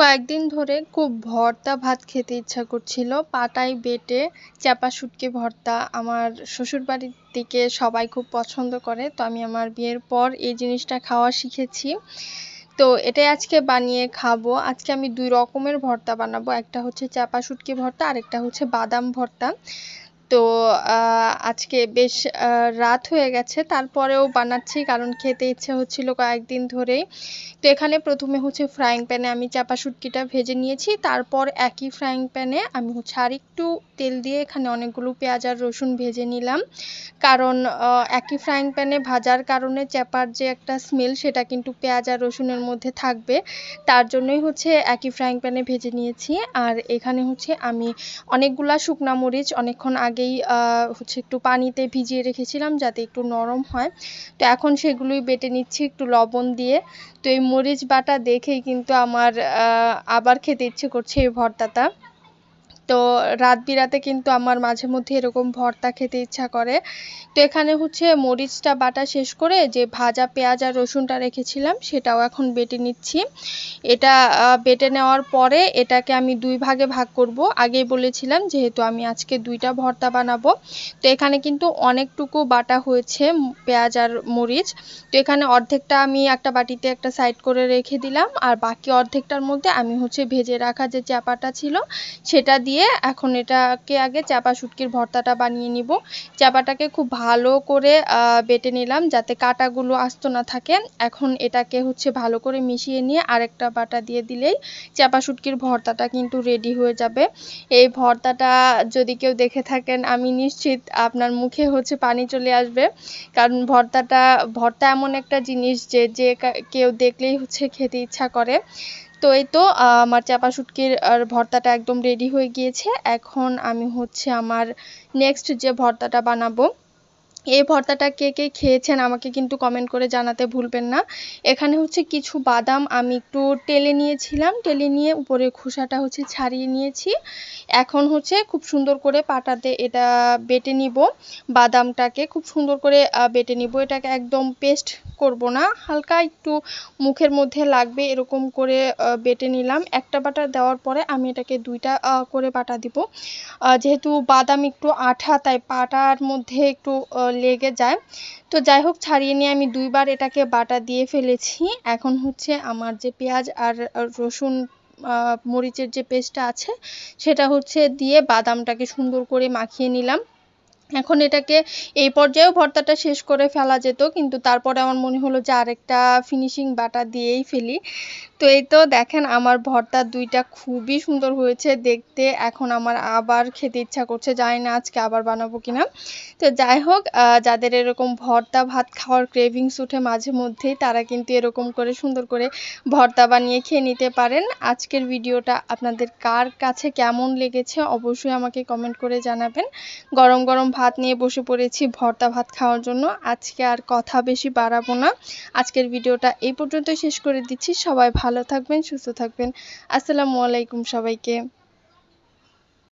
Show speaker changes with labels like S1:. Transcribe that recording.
S1: কয়েকদিন ধরে খুব ভর্তা ভাত খেতে ইচ্ছা করছিল। পাটায় বেটে চাপা শুটকি ভর্তা আমার শ্বশুরবাড়ির দিকে সবাই খুব পছন্দ করে, তো আমি আমার বিয়ের পর এই জিনিসটা খাওয়া শিখেছি। তো এটাই আজকে বানিয়ে খাব। আজকে আমি দুই রকমের ভর্তা বানাবো, একটা হচ্ছে চাপা শুটকি ভর্তা আরেকটা হচ্ছে বাদাম ভর্তা। তো আজকে বেশ রাত হয়ে গেছে। তারপরেও বানাচ্ছি কারণ খেতে ইচ্ছে হচ্ছিল কয়েকদিন ধরেই। তো এখানে প্রথমে হচ্ছে ফ্রাইং প্যানে আমি চাপা শুটকিটা ভেজে নিয়েছি। তারপর একই ফ্রাইং প্যানে আমি হচ্ছে আরেকটু তেল দিয়ে এখানে অনেকগুলো পেঁয়াজ আর রসুন ভেজে নিলাম। কারণ একই ফ্রাইং প্যানে ভাজার কারণে চাপার যে একটা স্মেল সেটা কিন্তু পেঁয়াজ আর রসুনের মধ্যে থাকবে। তার জন্যই হচ্ছে একই ফ্রাইং প্যানে ভেজে নিয়েছি। আর এখানে হচ্ছে আমি অনেকগুলা শুকনা মরিচ অনেকক্ষণ আগেই হচ্ছে একটু পানিতে ভিজিয়ে রেখেছিলাম যাতে একটু নরম হয়। তো এখন সেগুলোই বেটে নিচ্ছি একটু লবণ দিয়ে। তো এই মরিচ বাটা দেখেই কিন্তু আমার আবার খেতে ইচ্ছে করছে এই ভর্তাটা। তো রাত বিরাতে কিন্তু আমার মাঝে মধ্যে এরকম ভর্তা খেতে ইচ্ছা করে। তো এখানে হচ্ছে মরিচটা বাটা শেষ করে যে ভাজা পেঁয়াজ আর রসুনটা রেখেছিলাম সেটাও এখন বেটে নিচ্ছি। এটা বেটে নেওয়ার পরে এটাকে আমি দুই ভাগে ভাগ করব। আগেই বলেছিলাম যেহেতু আমি আজকে দুইটা ভর্তা বানাবো। তো এখানে কিন্তু অনেকটুকু বাটা হয়েছে পেঁয়াজ আর মরিচ। তো এখানে অর্ধেকটা আমি একটা বাটিতে একটা সাইড করে রেখে দিলাম। আর বাকি অর্ধেকটার মধ্যে আমি হচ্ছে ভেজে রাখা যে চাপাটা ছিল সেটা দিয়ে এখন এটাকে আগে চাপা শুটকির ভর্তাটা বানিয়ে নিব। চাপাটাকে খুব ভালো করে বেটে নিলাম যাতে কাঁটাগুলো আস্ত না থাকে। এখন এটাকে হচ্ছে ভালো করে মিশিয়ে নিয়ে আরেকটা বাটা দিয়ে দিলেই চাপা শুটকির ভর্তাটা কিন্তু রেডি হয়ে যাবে। এই ভর্তাটা যদি কেউ দেখে থাকেন, আমি নিশ্চিত আপনার মুখে হচ্ছে পানি চলে আসবে। কারণ ভর্তাটা, ভর্তা এমন একটা জিনিস যে যে কেউ দেখলেই হচ্ছে খেতে ইচ্ছা করে। তো এই তো, আমার চাপা আর ভর্তাটা একদম রেডি হয়ে গিয়েছে। এখন আমি হচ্ছে আমার নেক্সট যে ভর্তাটা বানাবো এই ভর্তাটা কে কে খেয়েছেন আমাকে কিন্তু কমেন্ট করে জানাতে ভুলবেন না। এখানে হচ্ছে কিছু বাদাম আমি একটু টেলে নিয়েছিলাম। টেলে নিয়ে উপরে খোসাটা হচ্ছে ছাড়িয়ে নিয়েছি। এখন হচ্ছে খুব সুন্দর করে পাটাতে এটা বেটে নিব। বাদামটাকে খুব সুন্দর করে বেটে নিব। এটাকে একদম পেস্ট করব না। হালকা একটু মুখের মধ্যে লাগবে এরকম করে বেটে নিলাম। একটা বাটা দেওয়ার পরে আমি এটাকে দুইটা করে বাটা দিব। যেহেতু বাদাম একটু আঠা, তাই পাটার মধ্যে একটু লেগে যায়। তো যাই হোক, ছাড়িয়ে নিয়ে আমি দুইবার এটাকে বাটা দিয়ে ফেলেছি। এখন হচ্ছে আমার যে পেঁয়াজ আর রসুন মরিচের যে পেস্টটা আছে, সেটা হচ্ছে দিয়ে বাদামটাকে সুন্দর করে মাখিয়ে নিলাম। এখন এটাকে এই পর্যায়েও ভর্তাটা শেষ করে ফেলা যেত, কিন্তু তারপরে আমার মনে হলো যে আরেকটা ফিনিশিং বাটা দিয়েই ফেলি। তো এই তো দেখেন আমার ভর্তা দুইটা খুবই সুন্দর হয়েছে, দেখতে এখন আমার আবার খেতে ইচ্ছা করছে, জানি না আজকে আবার বানাবো কিনা। তো যাই হোক যাদের এরকম ভর্তা ভাত খাওয়ার ক্রেভিংস উঠে মাঝে মধ্যেই, তারা কিন্তু এরকম করে সুন্দর করে ভর্তা বানিয়ে খেয়ে নিতে পারেন। আজকের ভিডিওটা আপনাদের কার কাছে কেমন লেগেছে অবশ্যই আমাকে কমেন্ট করে জানাবেন। গরম গরম ভাত নিয়ে বসে পড়েছি ভর্তা ভাত খাওয়ার জন্য। আজকে আর কথা বেশি বাড়াবো না। আজকের ভিডিওটা এই পর্যন্ত শেষ করে দিচ্ছি। সবাই ভালো থাকবেন, সুস্থ থাকবেন। আসসালামু আলাইকুম সবাইকে।